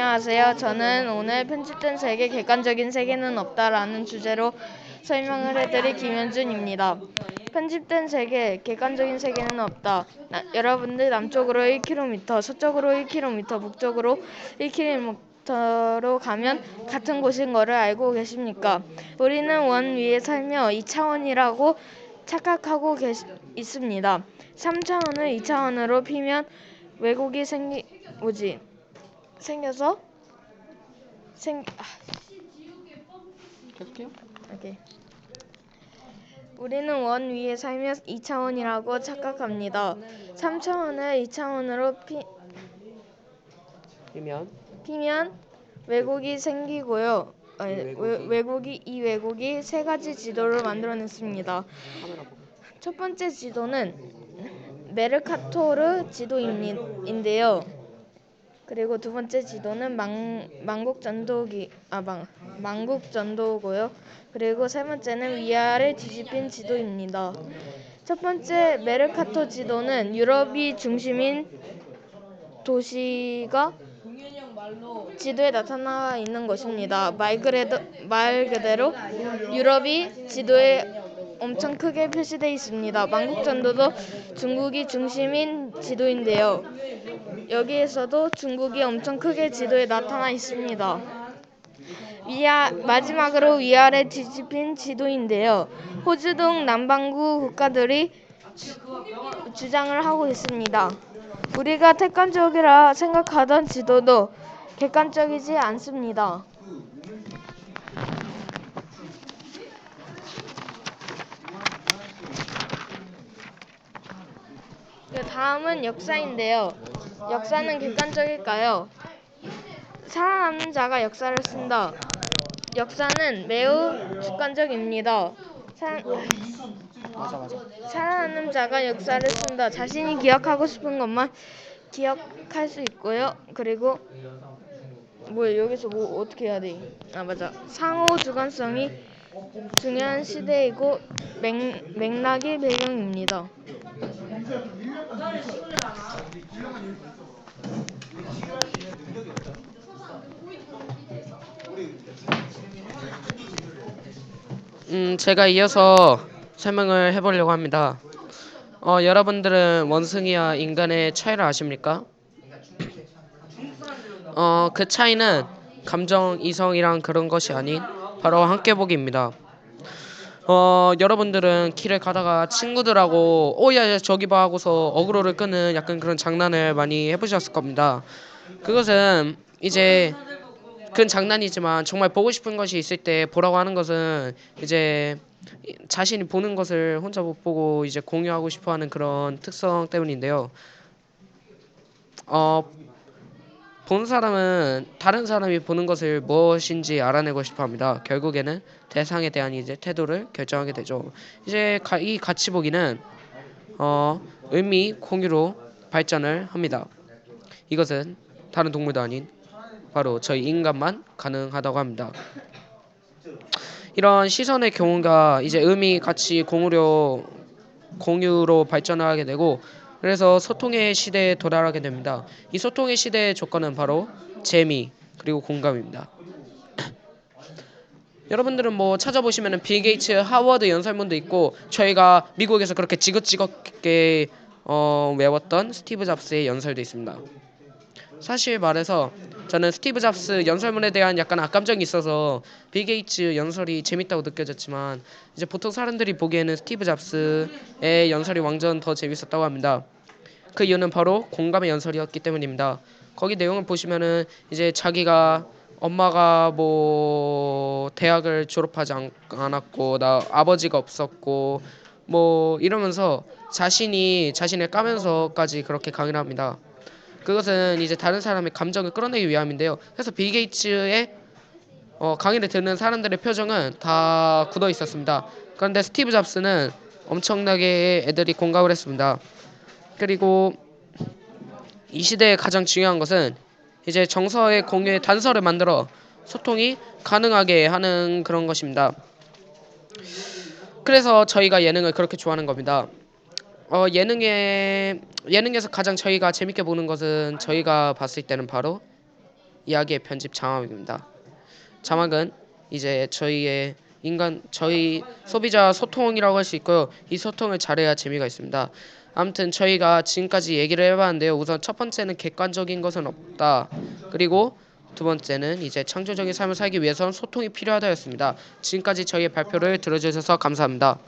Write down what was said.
안녕하세요. 저는 오늘 편집된 세계 객관적인 세계는 없다라는 주제로 설명을 해드릴 김현준입니다. 편집된 세계 객관적인 세계는 없다. 나- 여러분들 남쪽으로 1km, 서쪽으로 1km, 북쪽으로 1km로 가면 같은 곳인 거를 알고 계십니까? 우리는 원 위에 살며 2차원이라고 착각하고 계시, 있습니다. 3차원을 2차원으로 피면 왜곡이 생기 뭐지? 생겨서 생 아, 계속해요? 오케이. 우리는 원 위에 살며 2차원이라고 착각합니다. 3차원을 2차원으로 피, 그러면 피면 왜곡이 생기고요. 아니, 이 왜곡이? 외, 왜곡이 이 왜곡이 세 가지 지도를 만들어냈습니다. 카메라 보고 첫 번째 지도는 메르카토르 지도인데요. 그리고 두 번째 지도는 망, 망국 전도기 아 망 망국 전도고요. 그리고 세 번째는 위아래 뒤집힌 지도입니다. 첫 번째 메르카토 지도는 유럽이 중심인 도시가 지도에 나타나 있는 것입니다. 말, 그래도, 말 그대로 유럽이 지도에 엄청 크게 표시되어 있습니다. 망국전도도 중국이 중심인 지도인데요. 여기에서도 중국이 엄청 크게 지도에 나타나 있습니다. 위아, 마지막으로 위아래 뒤집힌 지도인데요. 호주 등 남반구 국가들이 주, 주장을 하고 있습니다. 우리가 객관적이라 생각하던 지도도 객관적이지 않습니다. 그 다음은 역사인데요. 역사는 객관적일까요? 살아남는 자가 역사를 쓴다. 역사는 매우 주관적입니다. 사, 맞아 맞아 살아남는 자가 역사를 쓴다. 자신이 기억하고 싶은 것만 기억할 수 있고요. 그리고 뭐 여기서 뭐 어떻게 해야 돼? 아 맞아. 상호 주관성이 중요한 시대이고 맥, 맥락이 배경입니다. 음 제가 이어서 설명을 해보려고 합니다 어 여러분들은 원숭이와 인간의 차이를 아십니까? 어 그 차이는 감정 이성이랑 그런 것이 아닌 바로 함께 보기입니다 어 여러분들은 길을 가다가 친구들하고 오야 저기 봐 하고서 어그로를 끄는 약간 그런 장난을 많이 해보셨을 겁니다 그것은 이제 그건 장난이지만 정말 보고 싶은 것이 있을 때 보라고 하는 것은 이제 자신이 보는 것을 혼자 못 보고 이제 공유하고 싶어하는 그런 특성 때문인데요. 어, 보는 사람은 다른 사람이 보는 것을 무엇인지 알아내고 싶어 합니다. 결국에는 대상에 대한 이제 태도를 결정하게 되죠. 이제 가, 이 가치 보기는 어, 의미 공유로 발전을 합니다. 이것은 다른 동물도 아닌 바로 저희 인간만 가능하다고 합니다. 이런 시선의 경우가 이제 의미, 가치, 공유로 공유로 발전하게 되고 그래서 소통의 시대에 도달하게 됩니다. 이 소통의 시대의 조건은 바로 재미 그리고 공감입니다. 여러분들은 뭐 찾아보시면은 빌 게이츠 하워드 연설문도 있고 저희가 미국에서 그렇게 지긋지긋하게 어, 외웠던 스티브 잡스의 연설도 있습니다. 사실 말해서 저는 스티브 잡스 연설문에 대한 약간 악감정이 있어서 빌 게이츠 연설이 재밌다고 느껴졌지만 이제 보통 사람들이 보기에는 스티브 잡스의 연설이 완전 더 재밌었다고 합니다. 그 이유는 바로 공감의 연설이었기 때문입니다. 거기 내용을 보시면은 이제 자기가 엄마가 뭐 대학을 졸업하지 않, 않았고 나 아버지가 없었고 뭐 이러면서 자신이 자신을 까면서까지 그렇게 강의를 합니다. 그것은 이제 다른 사람의 감정을 끌어내기 위함인데요. 그래서 빌 게이츠의 어, 강의를 듣는 사람들의 표정은 다 굳어 있었습니다. 그런데 스티브 잡스는 엄청나게 애들이 공감을 했습니다. 그리고 이 시대에 가장 중요한 것은 이제 정서의 공유의 단서를 만들어 소통이 가능하게 하는 그런 것입니다. 그래서 저희가 예능을 그렇게 좋아하는 겁니다. 어, 예능에 예능에서 가장 저희가 재밌게 보는 것은 저희가 봤을 때는 바로 이야기의 편집 자막입니다. 자막은 이제 저희의 인간 저희 소비자 소통이라고 할 수 있고요. 이 소통을 잘해야 재미가 있습니다. 아무튼 저희가 지금까지 얘기를 해봤는데요. 우선 첫 번째는 객관적인 것은 없다. 그리고 두 번째는 이제 창조적인 삶을 살기 위해선 소통이 필요하다였습니다. 지금까지 저희의 발표를 들어주셔서 감사합니다.